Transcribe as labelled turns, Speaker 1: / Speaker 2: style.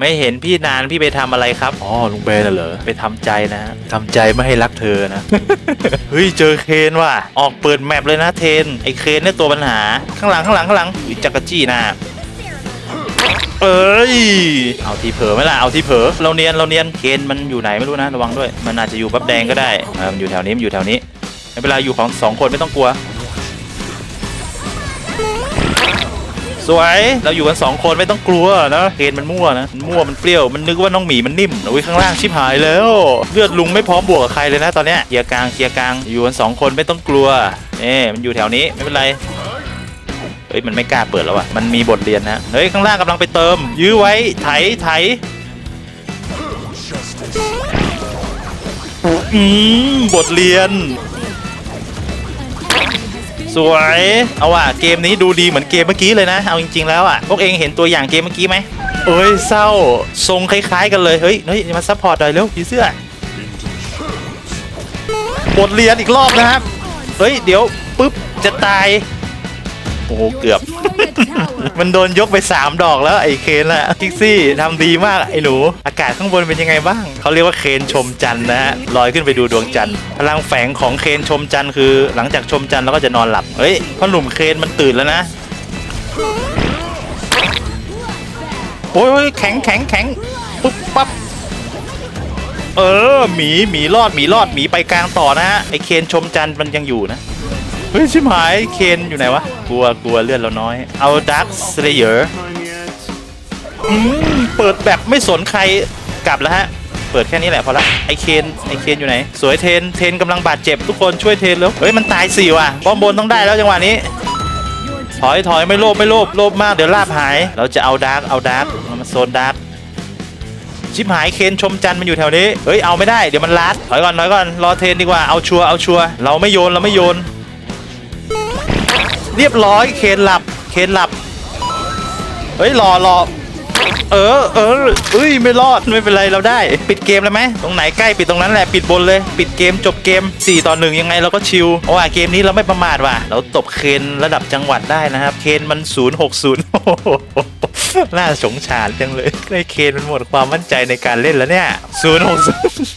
Speaker 1: ไม่เห็นพี่นานพี่ไปทำอะไรครับ อ๋อลุงเบนน่ะเหรอไปทำใจนะฮะทำใจไม่ให้รักเธอนะ เฮ้ยเจอเคนว่ะ ออกเปิดแมปเลยนะเทน ไอเคนเนี่ยตัวปัญหา ข้างหลังข้างหลังข้างหลังอุ๊ยจักรจี้หนะ เอ้ย เอาทีเผลอไหมล่ะ เอาทีเผลอ เราเนียน เราเนียน เคนมันอยู่ไหนไม่รู้นะ ระวังด้วย มันอาจจะอยู่บับแดงก็ได้เออมันอยู่แถวนี้ มันอยู่แถวนี้ไม่เป็นไรอยู่ของสองคนไม่ต้องกลัว สวยเราอยู่กันสองคนไม่ต้องกลัวนะเคนมันมั่วนะมันมั่วมันเปรี้ยวมันนึกว่าน้องหมีมันนิ่มอุ้ยข้างล่างชิบหายแล้ว เลือดลุงไม่พร้อมบวกกับใครเลยนะตอนเนี้ยเคลียร์กลางเคลียร์กลางอยู่กันสองคนไม่ต้องกลัวเอ๊มันอยู่แถวนี้ไม่เป็นไรเฮ้ยมันไม่กล้าเปิดแล้วอะมันมีบทเรียนนะเฮ้ยข้างล่างกำลังไปเติม ยื้อไว้ไถไถอืมบทเรียน สวย เอาว่ะเกมนี้ดูดีเหมือนเกมเมื่อกี้เลยนะ เอาจริง ๆ แล้วอะ พวกเองเห็นตัวอย่างเกมเมื่อกี้ไหมเอ้ยเศร้า ทรงคล้าย ๆ กันเลย เฮ้ย เฮ้ย มาซัพพอร์ตหน่อยเร็วผีเสื้อบทเรียนอีกรอบนะครับ เฮ้ย เดี๋ยวปุ๊บ จะตาย โอ้โหเกือบ มันโดนยกไป 3 ดอกแล้วไอ้เคนอะคิกซี่ทำดีมากไอ้หนู อากาศข้างบนเป็นยังไงบ้าง เขาเรียกว่าเคนชมจันทร์นะฮะลอยขึ้นไปดูดวงจันทร์พลังแฝงของเคนชมจันทร์คือ หลังจากชมจันทร์แล้วก็จะนอนหลับเฮ้ยพ่อหนุ่มเคนมันตื่นแล้วนะโอ้ยแข็งแข็งแข็งปุ๊บปั๊บเออหมีหมีรอดหมีรอดหมีไปกลางต่อนะฮะไอเคนชมจันทร์มันยังอยู่นะ ฮ้ยชิบหายเคนอยู่ไหนวะ กลัวกลัวเลือดเราน้อย เอาดักสเลเยอร์อืมเปิดแบบไม่สนใครกลับแล้วฮะ เปิดแค่นี้แหละพอละไอเคนไอเคนอยู่ไหน สวยเทนเทนกำลังบาดเจ็บทุกคนช่วยเทนแล้วเฮ้ยมันตายสี่ว่ะป้อมบนต้องได้แล้วจังหวะนี้ถอยถอยไม่โลภไม่โลภโลภมากเดี๋ยวลาบหาย เราจะเอาดาร์กเอาดาร์กเรามาโซนดาร์กชิบหายเคนชมจันทร์มันอยู่แถวนี้เฮ้ยเอาไม่ได้เดี๋ยวมันลัดถอยก่อนถอยก่อนรอเทนดีกว่าเอาชัวร์เอาชัวร์เราไม่โยนเราไม่โยน เรียบร้อยเคนหลับเคนหลับเฮ้ยรอรอเออเออเอ้ยไม่รอดไม่เป็นไรเราได้ ปิดเกมแล้วไหมตรงไหนใกล้ปิดตรงนั้นแหละปิดบนเลย ปิดเกมจบเกม 4 ต่อหนึ่งยังไงเราก็ชิลว่าเกมนี้เราไม่ประมาทว่ะ เราตบเคนระดับจังหวัดได้นะครับ เคนมัน 060โอ้โหน่าสงสารจังเลยไอ้เคนมันหมดความมั่นใจในการเล่นแล้วเนี่ย060